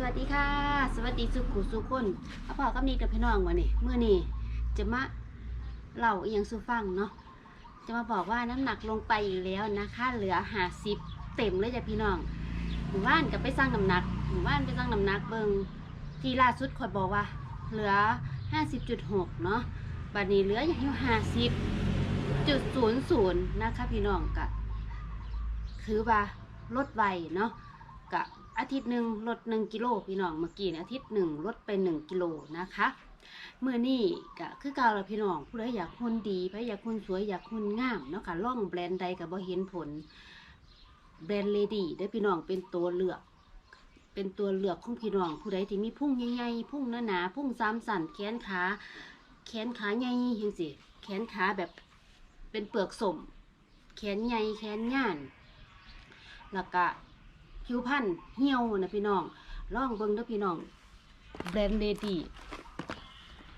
สวัสดีค่ะ สวัสดีสุขุสุขคนเอาพ่อกับนี่กับพี่น้องวันนี้เมื่อนี้จะมาเล่าอียังสูฟังเนาะจะมาบอกว่าน้ำหนักลงไปอีกแล้วนะคะ เหลือหาสิบเต็มเลยจ้ะพี่น้องหมู่บ้านกับไปสร้างน้ำหนักหมู่บ้านไปสร้างน้ำหนักเบิงที่ล่าสุดคอยบอกว่า เหลือห้าสิบจุดหกเนาะบัดนี้เหลืออยู่ห้าสิบจุดศูนย์ศูนย์นะคะพี่น้องกะคือว่าลดไวเนาะกะ อาทิตย์หนึ่งลดหนึ่งกิโลพี่น้องเมื่อกี้เนี่ยอาทิตย์หนึ่งลดไปหนึ่งกิโลนะคะเมื่อนี่กะคือเก่าแล้วพี่น้องผู้ใดอยากหุ่นดีผู้ใดอยากหุ่นสวยอยากหุ่นงามเนาะค่ะล่องแบรนด์ใดกับบ่เห็นผล แบรนด์เลดี้ได้พี่น้องเป็นตัวเลือกเป็นตัวเลือกของพี่น้องผู้ใดที่มีพุ่งใหญ่ๆพุ่งหนาๆพุ่งสามสันแขนขาแขนขาใหญ่ยังสิแขนขาแบบเป็นเปลือกสมแขนใหญ่แขนย่านแล้วก็ ผิวพรรณเหี่ยวนะพี่น้องลองเบิ่งด้อพี่น้องแบรนด์เลดี้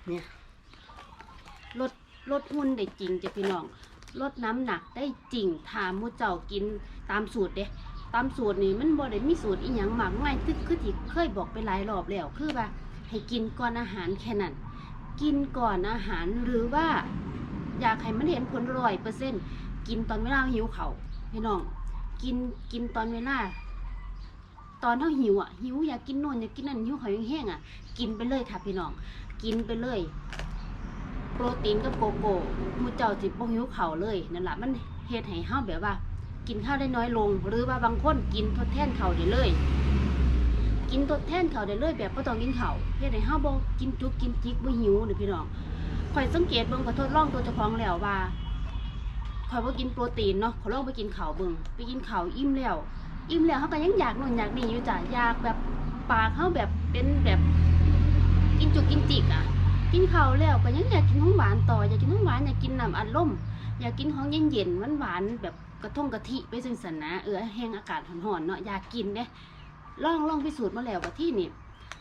เนี่ยลดลดหุ่นได้จริงจ้ะพี่น้องลดน้ำหนักได้จริงถามมูเจ้ากินตามสูตรเด้ตามสูตรนี่มันบ่ได้มีสูตรอีหยังมากมายคือคือที่เคยบอกไปหลายรอบแล้วคือว่าให้กินก่อนอาหารแค่นั้น กินก่อนอาหารหรือว่า อยากให้มันเห็นผลร้อยเปอร์เซ็นกินตอนเวลาหิวเขาพี่น้อง กินกินตอนเวลา ตอนเท่าหิวอะหิวอยากกินโน่นอยากกินนั่นหิวเขาแห้งๆอะ กินไปเลยค่ะพี่น้อง กินไปเลย โปรตีนกับโกโก้มูเจ้าจิบบ่หิวเข่าเลยนั่นแหละมันเฮ็ดให้เฮาแบบว่า กินข้าวได้น้อยลง หรือว่าบางคนกินทดแทนเข่าได้เลย กินทดแทนเข่าได้เลย แบบบ่ต้องกินเข่าเฮ็ดให้เฮาบ่กินจุกกินจิกบ่หิวนี่พี่น้องข่อยสังเกตเบิ่งก็ทดลองตัวเจ้าของแล้วว่าข่อยว่ากินโปรตีนเนาะขอลองไปกินเข้าเบิ่งไปกินเข้าอิ่มแล้ว อิ่มแล้วเขาก็ยังอยากนู่นอยากนี่อยู่จ้ะอยากแบบปากเขาแบบเป็นแบบกินจุกกินจิกอะ กินข้าวแล้วก็ยังอยากกินของหวานต่ออยากกินของหวานอยากกินน้ำอัดลมอยากกินของเย็นเย็นหวานหวานๆแบบกระทงกะทิไปซึ่งสันนะเออแห้งอากาศร้อนๆเนาะอยากกินเด้ลองลองพิสูจน์มาแล้วว่าที่นี่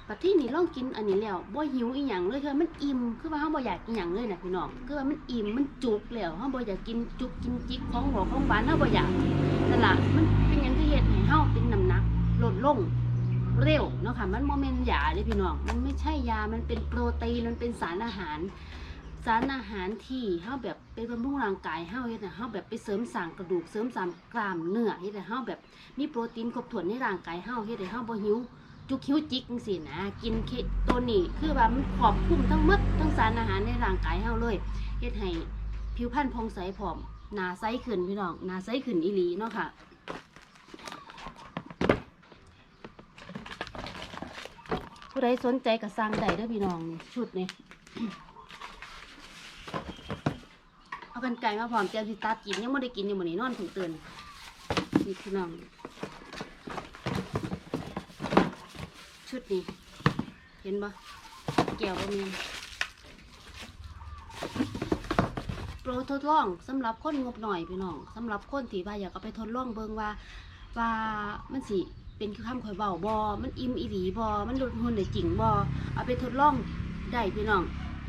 ปัที่นี่ลองกินอันนี้แล้วบ่หิวอีหยังเลยคือมันอิ่มคือว่าเฮาบ่อยากกินหยังเลยนะพี่น้องคือว่ามันอิ่มมันจุกแล้วเฮาบ่อยากกินจุกกินจิกของหวานของหวานเฮาบ่อยากนั่นล่ะมัน เป็นหยังที่เฮ็ดให้เฮาเป็นน้ำหนักลดลงเร็วเนาะค่ะมันโมเมนต์ยาเลยพี่น้องมันไม่ใช่ยามันเป็นโปรตีนมันเป็นสารอาหาร สารอาหารที่เฮาแบบไปบำรุงร่างกายเฮาเฮ็ดให้เฮาแบบไปเสริมสร้างกระดูกเสริมสร้างกล้ามเนื้อเฮ็ดให้เฮาแบบมีโปรตีนครบถ้วนในร่างกายเฮาเฮ็ดให้เฮาบ่หิวจุกหิวจิกจังซี่นะกินเคตัวนี้คือว่ามันครอบคลุมทั้งมดทั้งสารอาหารในร่างกายเฮาเลยเฮ็ดให้ผิวพรรณผ่องใสผอมหนาใสขึ้นพี่น้องหนาใสขึ้นอีหลีเนาะค่ะ ผู้ใดสนใจก็สั่งได้เด้อพี่น้องนี่ชุดนี้เอากันไก่มาพร้อมเตรียมสิตัดกินยังไม่ได้กินอยู่มื้อนี้นอนถึงเตื่นนี่พี่น้อง ชุดนี้เห็นบ่แก้วบ่มีโปรทดลองสำหรับคนงบหน่อยพี่น้องสำหรับคนที่ว่าอยากเอาไปทดลองเบิ่งว่าว่ามันสิ เป็นคือคำข่อยเบาบอมันอิ่มอีหลีบอมันลดหุ่นได้จริงบอเอาไปทดลองได้พี่น้อง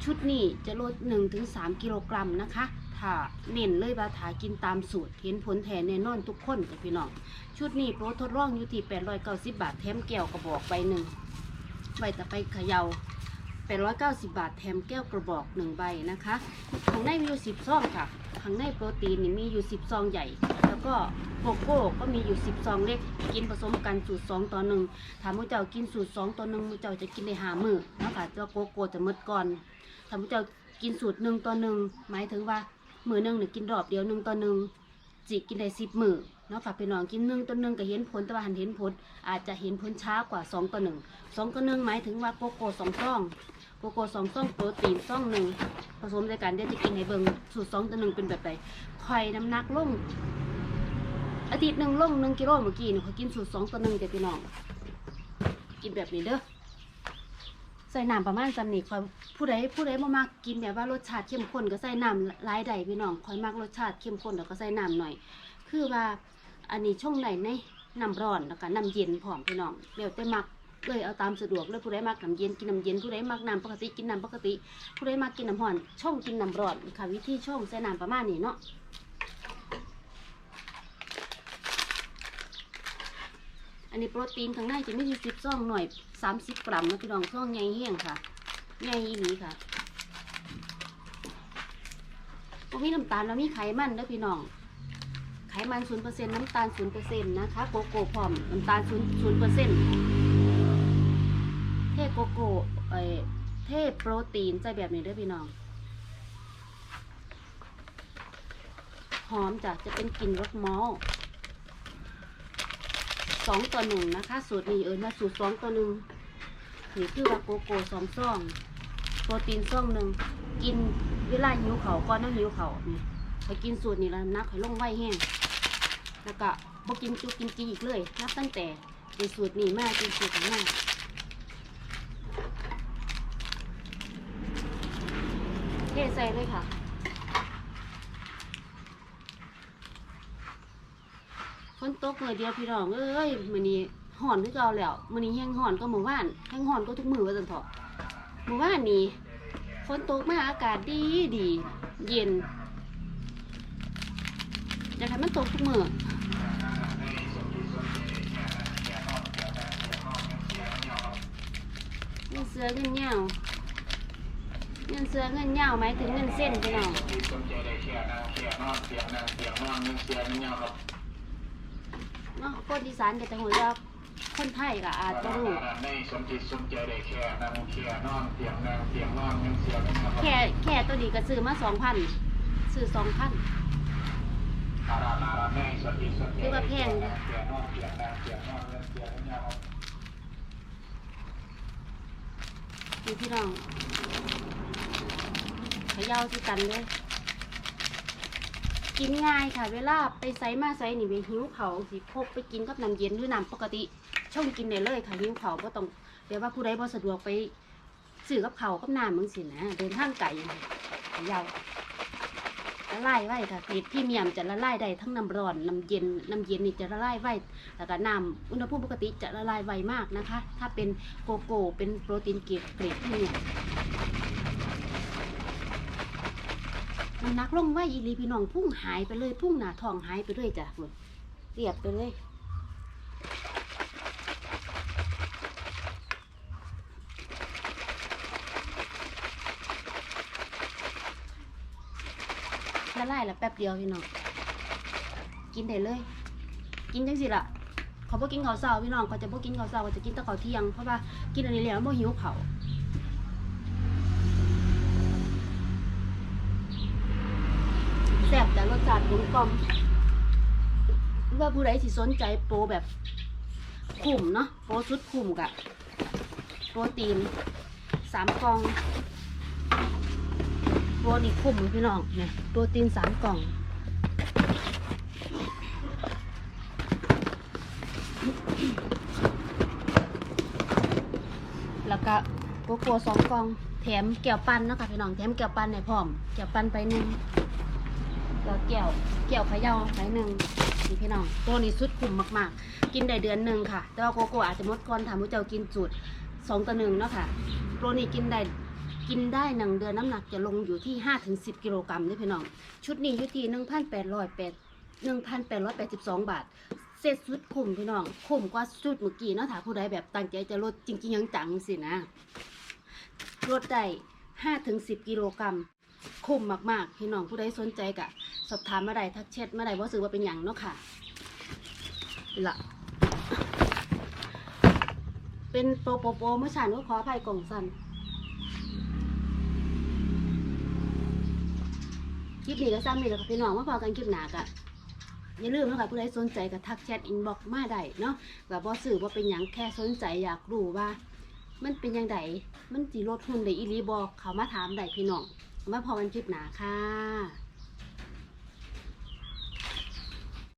ชุดนี้จะลด 1-3 กิโลกรัมนะคะถ้าเน้นเลยว่าถากินตามสูตร เห็นผลแทนแน่นอนทุกคนจ้ะพี่น้อง ชุดนี้โปรทดลองอยู่ที่890 บาทแถมแก้วกระบอกใบหนึ่งใบแต่ไปเขยา890 บาทแถมแก้วกระบอกหนึ่งใบนะคะข้างในมีอยู่10ซองค่ะข้างในโปรตีนนี่มีอยู่10ซองใหญ่ แล้วก็โกโก้ก็มีอยู่10ซองเล็ก กินผสมกันสูตร2ต่อหนึ่งถามูเจ้ากินสูตร2ต่อหนึ่งมูเจ้าจะกินได้หามือเนาะคะเจ้าโกโก้จะมดก่อนถามูเจ้ากินสูตร1ต่อหนึ่งหมายถึงว่ามือหนึ่งเนี่ยกินรอบเดียว1ต่อหนึ่งจิกินได้10มือเนาะค่ะพี่น้องกินหนึ่งต่อหนึ่งก็เห็นผลแต่ว่าหันเห็นผลอาจจะเห็นผลช้ากว่า2ต่อหนึ่งสองต่อหนึ่งหมายถึงว่าโกโก้สองซองโกโก้สองซองโปรตีนซองหนึ่งผสมด้วยกันเดี๋ยวจะกินให้เบิงสูตรสองต่อหนึ่งเป็นแบบใดไข่น้ำหนักลง อาทิตย์หนึ่งลงหนึ่งกิโลเมื่อกี้เนี่ยเขากินสูตรสองต่อหนึ่งเด็พี่น้อง กินแบบนี้เด้อใส่น้ำประมาณจำนี่คอยผู้ใดผู้ใดบ่มากกินแบบว่ารสชาติเข้มข้นก็ใส่น้ำหลายใดพี่น้องคอยมากรสชาติเข้มข้นแล้วก็ใส่น้ำหน่อย คือว่าอันนี้ช่วงไหนในน้ำร้อนแล้วก็น้ำเย็นพร้อมพี่น้องเดี๋ยวแต่มักเลยเอาตามสะดวกเลยผู้ใดมักน้ำเย็นกินน้ำเย็นผู้ใดมักน้ำปกติกินน้ำปกติ ผู้ใดมักกินน้ำร้อนช่องกินน้ำร้อนค่ะวิธีช่องใส่น้ำประมาณนี้เนาะ อันนี้โปรตีนข้างในจะไมีอยู่สิบซองหน่อยสามสิบกรัมนะพี่น้องซองใหญ่เฮี้ยงค่ะใหญ่อีหลีค่ะพวกมีน้ำตาลแล้วมีไขมันด้อพี่น้อง ไขมันศูนย์เปอร์เซ็นต์น้ำตาลศูนย์เปอร์เซ็นต์นะคะ โกโก้พร้อมน้ำตาลศูนย์ศูนย์เปอร์เซ็นต์เทโกโก้เอ่อเทโปรตีนใส่แบบนี้ด้อพี่น้องหอมจ้ะจะเป็นกลิ่นรสมอล สองต่อหนึ่งนะคะ สูตรนี้เอิญว่าสูตรสองต่อหนึ่งนี่คือว่าโกโก้สองซอง โปรตีนซองหนึ่งกินเวลาหิวเขาก่อนน้ำหิวเขานี่ไปกินสูตรนี้แล้วน้ำหนักให้ลงไวแห้งแล้วก็บ่กินจุกินจีอีกเลย นับตั้งแต่ในสูตรนี้มากินสูตรนี้มาเทใส่เลยค่ะ ฝนตกเลยเดียวพี่น้องเอ้ยมื้อนี้ห่อนคือเก่าแล้วมื้อนี้แห้งห่อนก็เมื่อวานแห้งห่อนก็ทุกมื้อว่าซั่นเถาะเมื่อวานนี้ฝนตกมาอากาศดีดีเย็นอยากให้มันตกทุกมื้อเงินเสือเงินเหย้าเงินเสือเงินเหย้าหมายถึงเงินเส้นพี่น้อง เนอนเสียนานกับเนาะคนอีสานก็จะหัวเราคนไทยก็อาจจะรู้ในสนจิตสนใจได้แค่นางเสียนอนเสียนางเสียนอนนึงเสียนี่เนี่ยครับแค่แค่ตัวนี้ก็ซื้อมาสองพันซื้อสองพันคือว่าแพงนี่พี่น้องขย่าที่กันเลย กินง่ายค่ะ เวลาไปไซมาไซนี่ไปหิวเขาสิพกไปกินกับน้ำเย็นหรือน้ำปกติช่องกินได้เลยค่ะหิวเขาก็ต้องแปลว่าผู้ใดบ่สะดวกไปซื้อกับเขากับน้ำมึงสินะเดินทางไกลย่าละลายไว้ค่ะเกรดพี่เมียมจะละลายได้ทั้งน้ำร้อนน้ำเย็นน้ำเย็นนี่จะละลายไว้แล้วก็น้ำอุณหภูมิปกติจะละลายไวมากนะคะ ถ้าเป็นโกโก้เป็นโปรตีนเกรดเกรดพี่เมียม มันนักลงไว้อีหลีพี่น้องพุ่งหายไปเลยพุ่งหนาทองหายไปเลยจ้ะคุณเรียบไปเลยละลายละแป๊บเดียวพี่น้องกินได้เลย กินจังสิละเขาบ่กินข้าวเช้าพี่น้องเขาจะบ่กินข้าวเช้าเขาจะกินแต่ข้าวเที่ยงเพราะว่ากินอันนี้แล้วบ่หิวข้าว แซ่บแต่รสชาติกลมกล่อมว่าผู้ใดสิสนใจโปรแบบคุ้มเนาะโปรชุดคุ้มกะโปรตีนสามกล่องโปรนี่คุ้มพี่น้องเนี่ยโปรตีนสามกล่องแล้วก็โกโก้สองกล่องแถมแก้วปั้นเนาะค่ะพี่น้องแถมแก้วปั้นให้พร้อมแก้วปั้นไปหนึ่ง แล้วแก้วแก้วเขย่าไปหนึ่งนี่พี่น้องตัวนี้สุดคุ้มมากๆ กินได้เดือนหนึ่งค่ะ แต่ว่าโกโก้อาจจะมดก่อนถามว่าเจ้ากินสูตรสองต่อหนึ่งเนาะค่ะตัวนี้กินได้กินได้หนึ่งเดือนน้ำหนักจะลงอยู่ที่ห้าถึงสิบกิโลกรัมนี่พี่น้อง ชุดนี้อยู่ที่หนึ่งพันแปดร้อยแปดหนึ่งพันแปดร้อยแปดสิบสองบาทเสร็จสุดคุ้มพี่น้องคุ้มกว่าชุดเมื่อกี้เนาะถ้าผู้ใดแบบตั้งใจจะลดจริงๆยังจังสินะลดได้ห้าถึงสิบกิโลกรัมคุ้มมากๆ พี่น้องผู้ใดสนใจกะ สอบถามเมาได้ทักแชทมาได้ว่าซื้อว่าเป็นอย่างเนาะค่ะนี่ละเป็นโปโปโปเมื่อฉันก็ขออภัยกล่องสันคลิปนี้ก็ซ้ำนี่แหละค่ะพี่น้องมาพอกันคลิปหนากะอย่าลืมนะคะผู้ใดสนใจก็ทักแชทอินบ็อกมาได้เนาะแบบว่าสื่อว่าเป็นอย่างแค่สนใจอยากรู้ว่า มันเป็นยังไงมันจีลดหุ่นได้อีหลีบอกเขามาถามได้พี่น้องมาพอกันคลิปหนาค่ะ